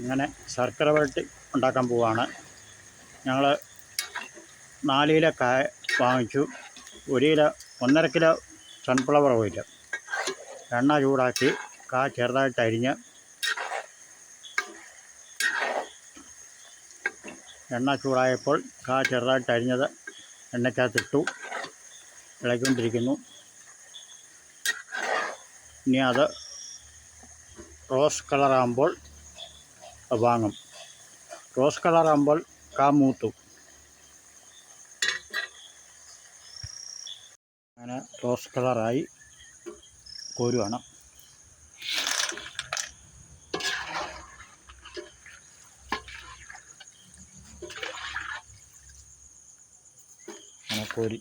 ഇങ്ങനെ ശർക്കര വരട്ടി ഉണ്ടാക്കാൻ പോവാണ്. ഞങ്ങൾ നാല് കിലോ കായ വാങ്ങിച്ചു. ഒരു കിലോ ഒന്നര കിലോ സൺഫ്ലവർ ഓയിൽ എണ്ണ ചൂടാക്കി കാ ചെറുതായിട്ട് അരിഞ്ഞ് എണ്ണ ചൂടായപ്പോൾ കാ ചെറുതായിട്ട് അരിഞ്ഞത് എണ്ണയ്ക്കകത്തിട്ടു ഇളക്കിക്കൊണ്ടിരിക്കുന്നു ഇനി അത് റോസ് കളറാകുമ്പോൾ വാങ്ങും. റോസ് കളറാകുമ്പോൾ കാ മൂത്തു. അങ്ങനെ റോസ് കളറായി കോരുവാണ്. കോരി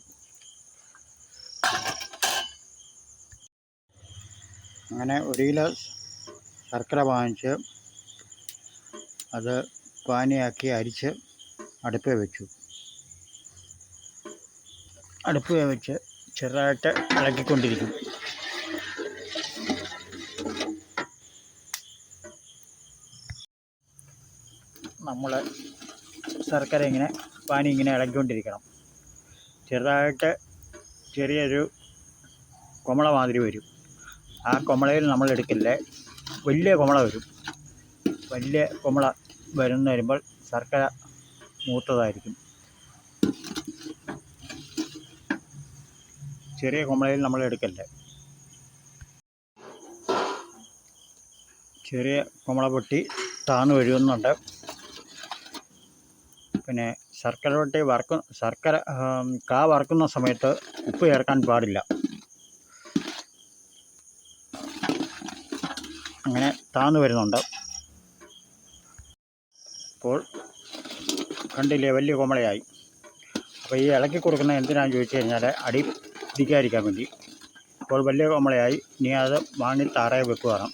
അങ്ങനെ ഒരു കിലോ ശർക്കര വാങ്ങിച്ച് അത് പാനിയാക്കി അരിച്ച് അടുപ്പിൽ വെച്ചു. അടുപ്പിൽ വെച്ച് ചെറുതായിട്ട് ഇളക്കിക്കൊണ്ടിരിക്കും. നമ്മൾ ശർക്കര ഇങ്ങനെ പാനി ഇങ്ങനെ ഇളക്കിക്കൊണ്ടിരിക്കണം. ചെറുതായിട്ട് ചെറിയൊരു കുമള മാതിരി വരും. ആ കുമളയിൽ നമ്മൾ എടുക്കില്ലേ? വലിയ കുമള വരും. വലിയ കുമള വരുന്ന വരുമ്പോൾ ശർക്കര മൂത്തതായിരിക്കും. ചെറിയ കുമളയിൽ നമ്മൾ എടുക്കല്ലേ? ചെറിയ കുമള പൊട്ടി താന്ന് വരുന്നുണ്ട് പിന്നെ ശർക്കര വട്ടി വറക്കും ശർക്കര കാ വറക്കുന്ന സമയത്ത് ഉപ്പ് ചേർക്കാൻ പാടില്ല. അങ്ങനെ താന്നു വരുന്നുണ്ട്. അപ്പോൾ കണ്ടില്ലേ വലിയ കുമളയായി. അപ്പോൾ ഈ ഇളക്കി കൊടുക്കുന്ന എന്തിനാണെന്ന് ചോദിച്ചു കഴിഞ്ഞാൽ അടി പിടിക്കാതിരിക്കാൻ വേണ്ടി. അപ്പോൾ വലിയ കുമളയായി ഇനി അത് വാങ്ങി താറയെ വെക്കുകയാണ്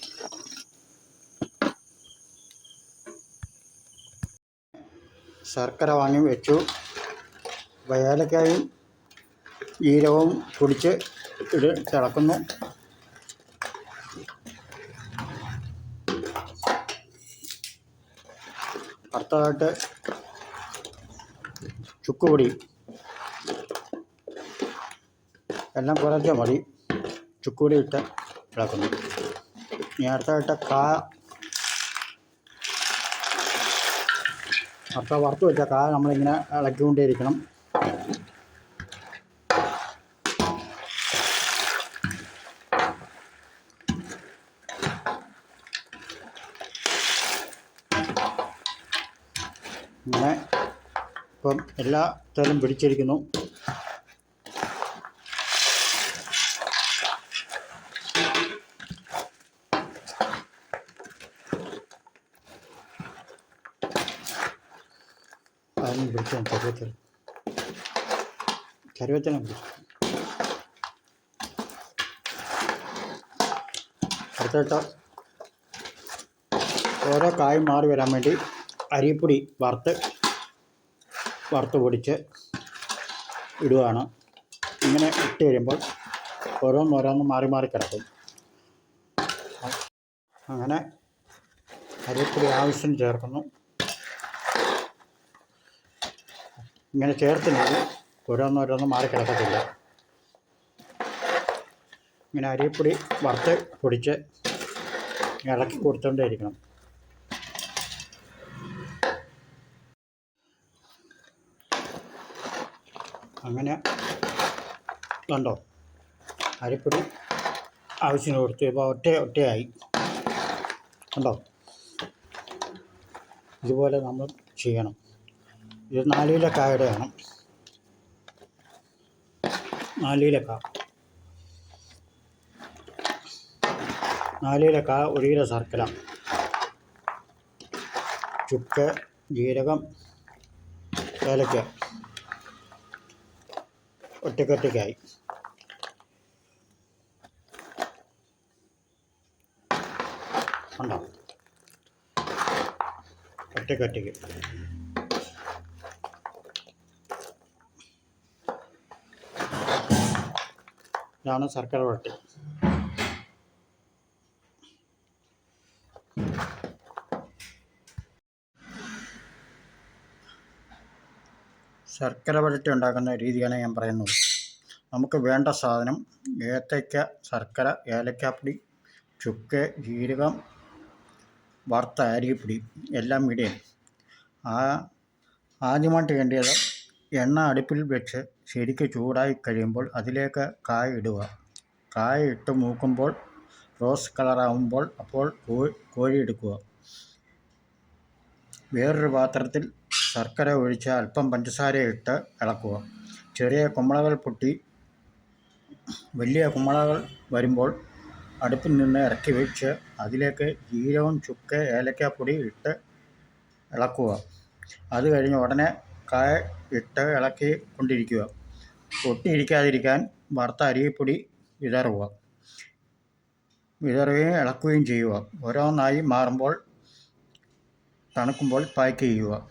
ശർക്കര വാങ്ങി വെച്ചു. വയാലക്കായും ഈരവും പൊടിച്ച് ഇത് തിളക്കുന്നു. അടുത്തതായിട്ട് ചുക്കുപൊടി. എല്ലാം കുറച്ച് മതി. ചുക്കുപൊടി ഇട്ട് ഇളക്കുന്നു ഇനി അടുത്തതായിട്ട് കാ അടുത്ത വറുത്ത് വെച്ച കാ നമ്മളിങ്ങനെ ഇളക്കിക്കൊണ്ടേയിരിക്കണം. ഇങ്ങനെ ഇപ്പം എല്ലാ തരം പിടിച്ചിരിക്കുന്നു. അതൊന്നും പിടിച്ചു കരുവത്തിൽ കരുവത്തിനെ പിടിച്ചു അടുത്തിട്ട് ഓരോ കായും മാറി വരാൻ വേണ്ടി അരിപ്പൊടി വറുത്ത് വറുത്ത് പൊടിച്ച് ഇടുകയാണ് ഇങ്ങനെ ഇട്ട് കഴിയുമ്പോൾ ഓരോന്നോരോന്ന് മാറി മാറി കിടക്കും. അങ്ങനെ അരിപ്പൊടി ആവശ്യം ചേർക്കുന്നു. ഇങ്ങനെ ചേർത്തില്ലെങ്കിൽ ഓരോന്നോരോന്ന് മാറി കിടക്കത്തില്ല. ഇങ്ങനെ അരിപ്പൊടി വറുത്ത് പൊടിച്ച് ഇളക്കി കൊടുത്തോണ്ടേ ഇരിക്കണം അങ്ങനെ കണ്ടോ? അരിപ്പൊടി ആവശ്യത്തിന് കൊടുത്തു. ഇപ്പോൾ ഒറ്റ ഒറ്റയായി. കണ്ടോ? ഇതുപോലെ നമ്മൾ ചെയ്യണം. ഇത് നാലില കായടയാണ് നാലില കാ നാലില കാ ഒരു കിലോ ശർക്കര. ചുക്ക് ജീരകം ഏലക്ക. ഒറ്റക്കൊറ്റയ്ക്കായി. ഉണ്ടോ? ഒറ്റക്കൊറ്റയ്ക്ക്. ഇതാണ് സർക്കിൾ വട്ടി. ശർക്കര വരട്ടി ഉണ്ടാക്കുന്ന രീതിയാണ് ഞാൻ പറയുന്നത്. നമുക്ക് വേണ്ട സാധനം ഏത്തയ്ക്ക ശർക്കര ഏലക്കാപ്പൊടി ചുക്ക് ജീരകം വറുത്ത അരിപ്പൊടി എല്ലാം ഇടയും ആ ആദ്യമായിട്ട് വേണ്ടിയത് എണ്ണ അടുപ്പിൽ വെച്ച് ശരിക്ക് ചൂടായി കഴിയുമ്പോൾ അതിലേക്ക് കായ ഇടുക. കായ ഇട്ട് മൂക്കുമ്പോൾ റോസ് കളറാകുമ്പോൾ അപ്പോൾ കോഴി എടുക്കുക. വേറൊരു പാത്രത്തിൽ ശർക്കര ഒഴിച്ച് അല്പം പഞ്ചസാര ഇട്ട് ഇളക്കുക. ചെറിയ കുമ്പളകൾ പൊട്ടി വലിയ കുമ്പളകൾ വരുമ്പോൾ അടുപ്പിൽ നിന്ന് ഇറക്കി വെച്ച് അതിലേക്ക് ജീരവും ചുക്ക് ഏലക്കാപ്പൊടി ഇട്ട് ഇളക്കുക. അത് കഴിഞ്ഞ് ഉടനെ കായ ഇട്ട് ഇളക്കി കൊണ്ടിരിക്കുക ഒട്ടിയിരിക്കാതിരിക്കാൻ വറുത്ത അരിപ്പൊടി വിതറുക. വിതറുകയും ഇളക്കുകയും ചെയ്യുക. ഓരോന്നായി മാറുമ്പോൾ തണുക്കുമ്പോൾ പാക്ക് ചെയ്യുക.